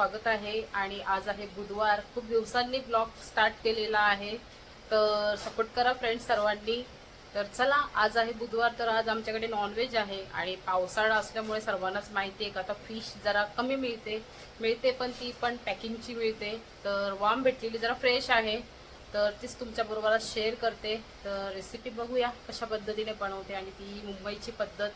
स्वागत आहे आणि आज आहे बुधवार. खूप दिवसांनी ब्लॉग स्टार्ट केलेला आहे. तर सपोर्ट करा फ्रेंड्स सर्वांनी. तर चला आज आहे बुधवार तर आज आमच्याकडे नॉनव्हेज आहे आणि पावसाळा असल्यामुळे सर्वांनाच माहिती आहे का? आता फिश जरा कमी मिळते. मिळते पण ती पण पॅकिंगची मिळते. तर वाम भेटलेली जरा फ्रेश आहे. तर तीच तुमच्याबरोबर आज शेअर करते. तर रेसिपी बघूया कशा पद्धतीने बनवते आणि ती मुंबईची पद्धत.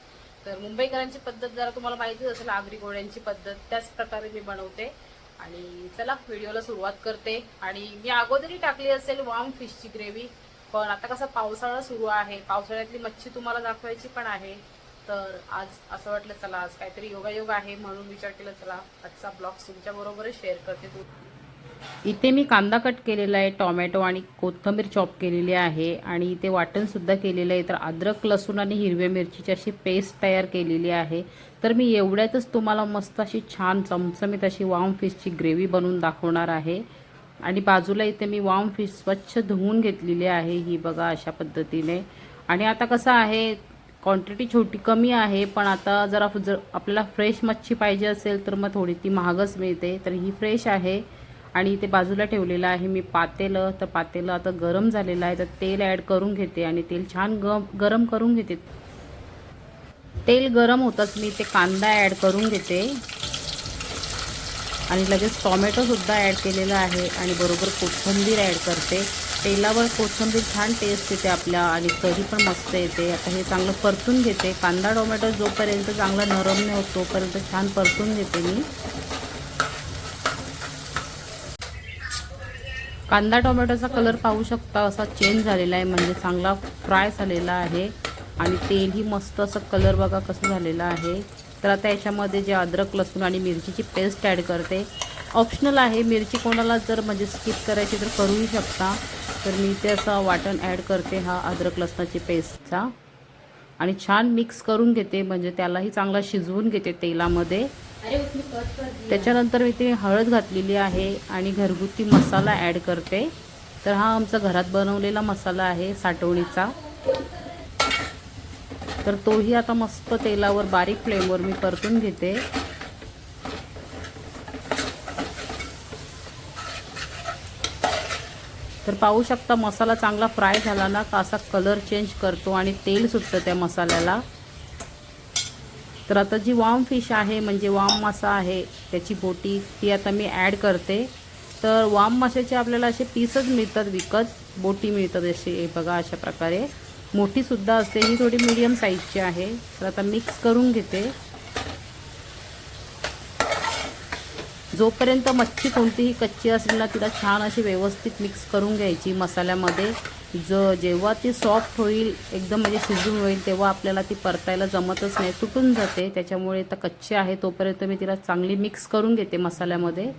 तर मुंबईकरांची पद्धत जरा तुम्हाला माहितीच असेल आगरी गोळ्यांची पद्धत त्याच प्रकारे मी बनवते. आणि चला व्हिडिओला सुरुवात करते. आणि मी अगोदरही टाकली असेल वाम फिशची ग्रेव्ही पण आता कसा पावसाळा सुरू आहे. पावसाळ्यातली मच्छी तुम्हाला दाखवायची पण आहे. तर आज असं वाटलं चला आज काहीतरी योगायोग आहे म्हणून विचार केला चला आजचा ब्लॉग तुमच्याबरोबरच शेअर करते. तू इथे मी कांदा कट केलेला आहे टोमॅटो आणि कोथिंबीर चॉप केलेली आहे आणि इथे वाटणसुद्धा केलेलं आहे. तर अद्रक लसूण आणि हिरव्या मिरचीची अशी पेस्ट तयार केलेली आहे. तर मी एवढ्यातच तुम्हाला मस्त अशी छान चमचमीत अशी वाम फिशची ग्रेव्ही बनवून दाखवणार आहे. आणि बाजूला इथे मी वाम फिश स्वच्छ धुवून घेतलेली आहे ही बघा अशा पद्धतीने. आणि आता कसं आहे क्वांटिटी छोटी कमी आहे पण आता जरा जर आपल्याला फ्रेश मच्छी पाहिजे असेल तर मग थोडी ती महागच मिळते. तर ही फ्रेश आहे. आणि इथे बाजूला ठेवलेलं आहे. मी पातेलं तर पातेलं आता गरम झालेलं आहे. तर तेल ॲड करून घेते आणि तेल छान ग गरम करून घेते. तेल गरम होताच मी ते कांदा ॲड करून घेते. आणि लगेच टॉमॅटोसुद्धा ॲड केलेला आहे आणि बरोबर कोथिंबीर ॲड करते. तेलावर कोथिंबीर छान टेस्ट येते आपल्या आणि तरी पण मस्त येते. आता हे चांगलं परतून घेते. कांदा टोमॅटो जोपर्यंत चांगला नरम नाही होत तोपर्यंत छान परतून घेते मी. कांदा टोमॅटोचा कलर पाहू शकता असा चेंज झालेला आहे. म्हणजे चांगला फ्राय झालेला आहे. आणि तेलही मस्त असं कलर बघा कसं झालेलं आहे. तर आता याच्यामध्ये जे अद्रक लसूण आणि मिरचीची पेस्ट ॲड करते. ऑप्शनल आहे. मिरची कोणाला जर म्हणजे स्किप करायची तर करूही शकता. तर मी ते असं वाटण ॲड करते हा अद्रक लसणाची पेस्टचा आणि छान मिक्स करून घेते. म्हणजे त्यालाही चांगला शिजवून घेते तेलामध्ये. त्याच्यानंतर मी ते हळद घातलेली आहे आणि घरगुती मसाला ॲड करते. तर हा आमचा घरात बनवलेला मसाला आहे साठवणीचा. तर तोही आता मस्त तेलावर बारीक फ्लेमवर मी परतून घेते. तर पाहू शकता मसाला चांगला फ्राय झाला ना का असा कलर चेंज करतो आणि तेल सुटतं त्या मसाल्याला. तर आता जी वाम फिश आहे म्हणजे वाम मासा आहे त्याची बोटी ती आता मी ॲड करते. तर वाम माशाचे आपल्याला असे पीसच मिळतात विकत बोटी मिळतात असे बघा अशा प्रकारे. मोठीसुद्धा असते ही थोडी मीडियम साईजची आहे. तर आता मिक्स करून घेते. जोपर्यंत मच्छी कोणतीही कच्ची असेल ना तिला छान अशी व्यवस्थित मिक्स करून घ्यायची मसाल्यामध्ये. ज जेव्हा ती सॉफ्ट होईल एकदम म्हणजे शिजून होईल तेव्हा आपल्याला ती परतायला जमतच नाही. तुटून जाते. त्याच्यामुळे तर कच्ची आहे तोपर्यंत मी तिला चांगली मिक्स करून घेते मसाल्यामध्ये.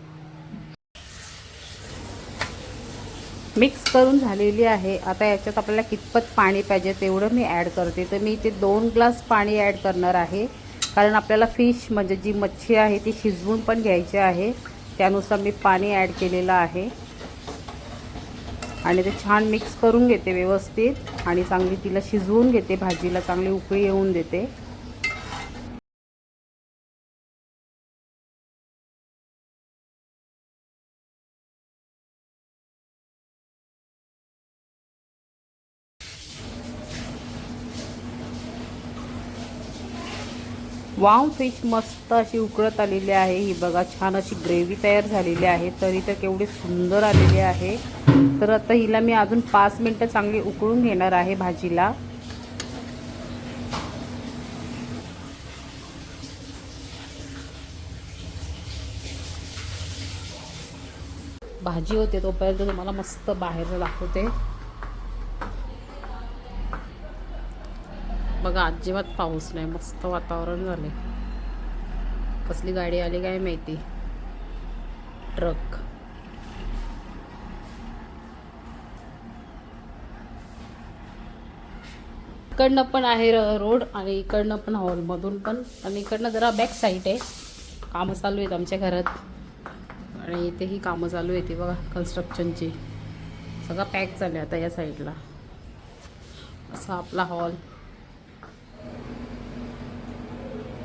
मिक्स करून झालेली आहे. आता याच्यात आपल्याला कितपत पाणी पाहिजे तेवढं मी ॲड करते. तर मी इथे दोन ग्लास पाणी ॲड करणार आहे. कारण आपल्याला फिश म्हणजे जी मच्छी आहे ती शिजवून पण घ्यायची आहे. त्यानुसार मी पाणी ॲड केलेलं आहे. आणि ते छान मिक्स करून घेते व्यवस्थित. आणि चांगली तिला शिजवून घेते भाजीला चांगली उकळी येऊन देते. वाम फिश मस्त अशी उकळत आलेली आहे. ही बघा छान अशी ग्रेव्ही तयार झालेली आहे. तरी तर केवढी सुंदर आलेली आहे. तर आता हिला मी अजून पाच मिनटं चांगली उकळून घेणार आहे भाजीला. भाजी होते तोपर्यंत तुम्हाला मस्त बाहेर दाखवते. बघा अजिबात पाऊस नाही. मस्त वातावरण झाले कसली गाडी आली काय माहिती? ट्रक. इकडनं पण आहे र- रोड आणि इकडनं पण हॉलमधून पण. आणि इकडनं जरा बॅक साईड आहे. कामं चालू आहेत आमच्या घरात. आणि इथेही कामं चालू आहेत बघा कन्स्ट्रक्शनची सगळं पॅक झालं आता या साईडला असा आपला हॉल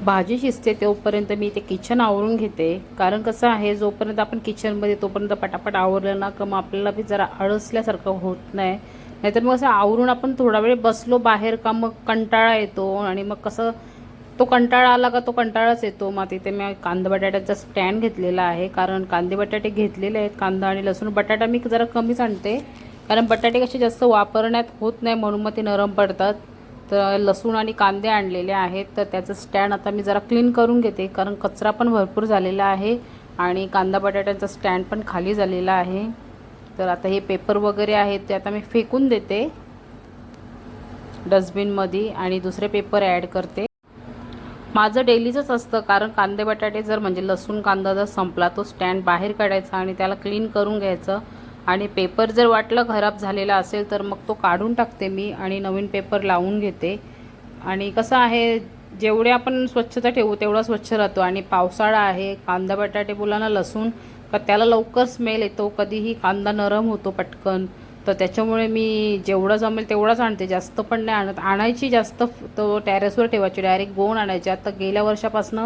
भाजी शिजते तोपर्यंत मी ते किचन आवरून घेते. कारण कसं आहे जोपर्यंत आपण किचनमध्ये तोपर्यंत पटापट आवरलं ना का मग आपल्याला बी जरा अळसल्यासारखं होत नाही. नाहीतर मग असं आवरून आपण थोडा वेळ बसलो बाहेर का मग कंटाळा येतो आणि मग कसं तो कंटाळा आला का तो कंटाळाच येतो. मग तिथे मी कांदा बटाट्याचा स्टँड घेतलेला आहे. कारण कांदे बटाटे घेतलेले आहेत. कांदा आणि लसूण बटाटा मी जरा कमीच आणते. कारण बटाटे कसे जास्त वापरण्यात होत नाही म्हणून मग ते नरम पडतात. तर लसूण आणि कांदे आणलेले आहेत. तर त्याचं स्टँड आता मी जरा क्लीन करून घेते कारण कचरा पण भरपूर झालेला आहे आणि कांदा बटाट्याचा स्टँड पण खाली झालेला आहे. तर आता हे पेपर वगैरे आहेत ते आता मी फेकून देते डस्टबिनमध्ये आणि दुसरे पेपर ॲड करते. माझं डेलीचंच असतं कारण कांदे बटाटे जर म्हणजे लसूण कांदा जर संपला तो स्टँड बाहेर काढायचा आणि त्याला क्लीन करून घ्यायचं. आणि पेपर जर वाटलं खराब झालेला असेल तर मग तो काढून टाकते मी आणि नवीन पेपर लावून घेते. आणि कसं आहे जेवढे आपण स्वच्छता ठेवू तेवढा स्वच्छ राहतो. आणि पावसाळा आहे कांदा बटाटे बोलाना लसूण का त्याला लवकर स्मेल येतो. कधीही कांदा नरम होतो पटकन. तर त्याच्यामुळे मी जेवढं जमेल तेवढंच आणते. जास्त पण नाही आणत. आणायची जास्त तो टॅरेसवर ठेवायची. डायरेक्ट गोण आणायची आता गेल्या वर्षापासून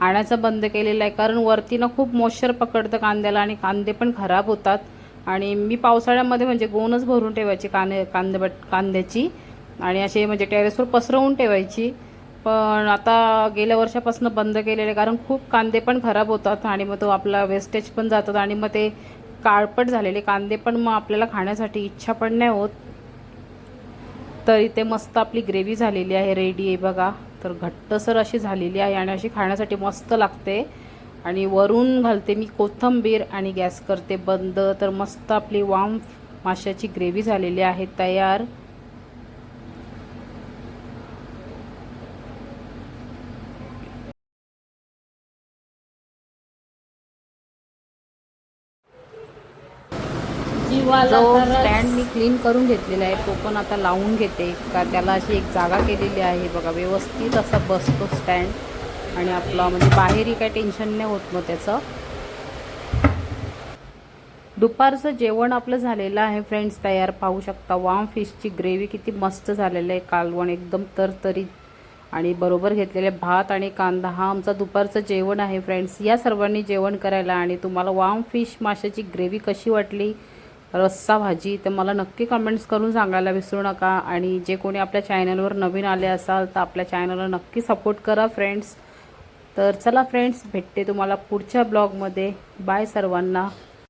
आणायचं बंद केलेलं आहे. कारण वरती ना खूप मॉइश्चर पकडतं कांद्याला आणि कांदे पण खराब होतात. आणि मी पावसाळ्यामध्ये म्हणजे गोणच भरून ठेवायची कांदे कांदे बट कांद्याची. आणि असे म्हणजे टेरेसवर पसरवून ठेवायची. पण आता गेल्या वर्षापासून बंद केलेले कारण खूप कांदे पण खराब होतात आणि मग तो आपला वेस्टेज पण जातात आणि मग ते काळपट झालेले कांदे पण मग आपल्याला खाण्यासाठी इच्छा पण नाही होत. तर इथे मस्त आपली ग्रेव्ही झालेली आहे रेडी आहे बघा. तर घट्टसर अशी झालेली आहे आणि अशी खाण्यासाठी मस्त लागते. आणि वरून घालते मी कोथिंबीर आणि गॅस करते बंद. तर मस्त आपली वाम माशाची ग्रेव्ही झालेली आहे तयार. जो स्टँड मी क्लीन करून घेतलेला आहे तो पण आता लावून घेते. का त्याला अशी एक जागा केलेली आहे बघा व्यवस्थित असा बसतो स्टँड आणि आपलं म्हणजे बाहेरही काही टेन्शन नाही होत मग त्याचं. दुपारचं जेवण आपलं झालेलं आहे फ्रेंड्स तयार. पाहू शकता वाम फिशची ग्रेव्ही किती मस्त झालेलं आहे कालवण एकदम तरतरीत. आणि बरोबर घेतलेले भात आणि कांदा हा आमचा दुपारचं जेवण आहे फ्रेंड्स या सर्वांनी जेवण करायला आणि तुम्हाला वाम फिश माशाची ग्रेव्ही कशी वाटली रस्सा भाजी तर मला नक्की कमेंट्स करून सांगायला विसरू नका. आणि जे कोणी आपल्या चॅनलवर नवीन आले असाल तर आपल्या चॅनलला नक्की सपोर्ट करा फ्रेंड्स तर चला फ्रेंड्स भेटते तुम्हाला पुढच्या ब्लॉगमध्ये बाय सर्वांना.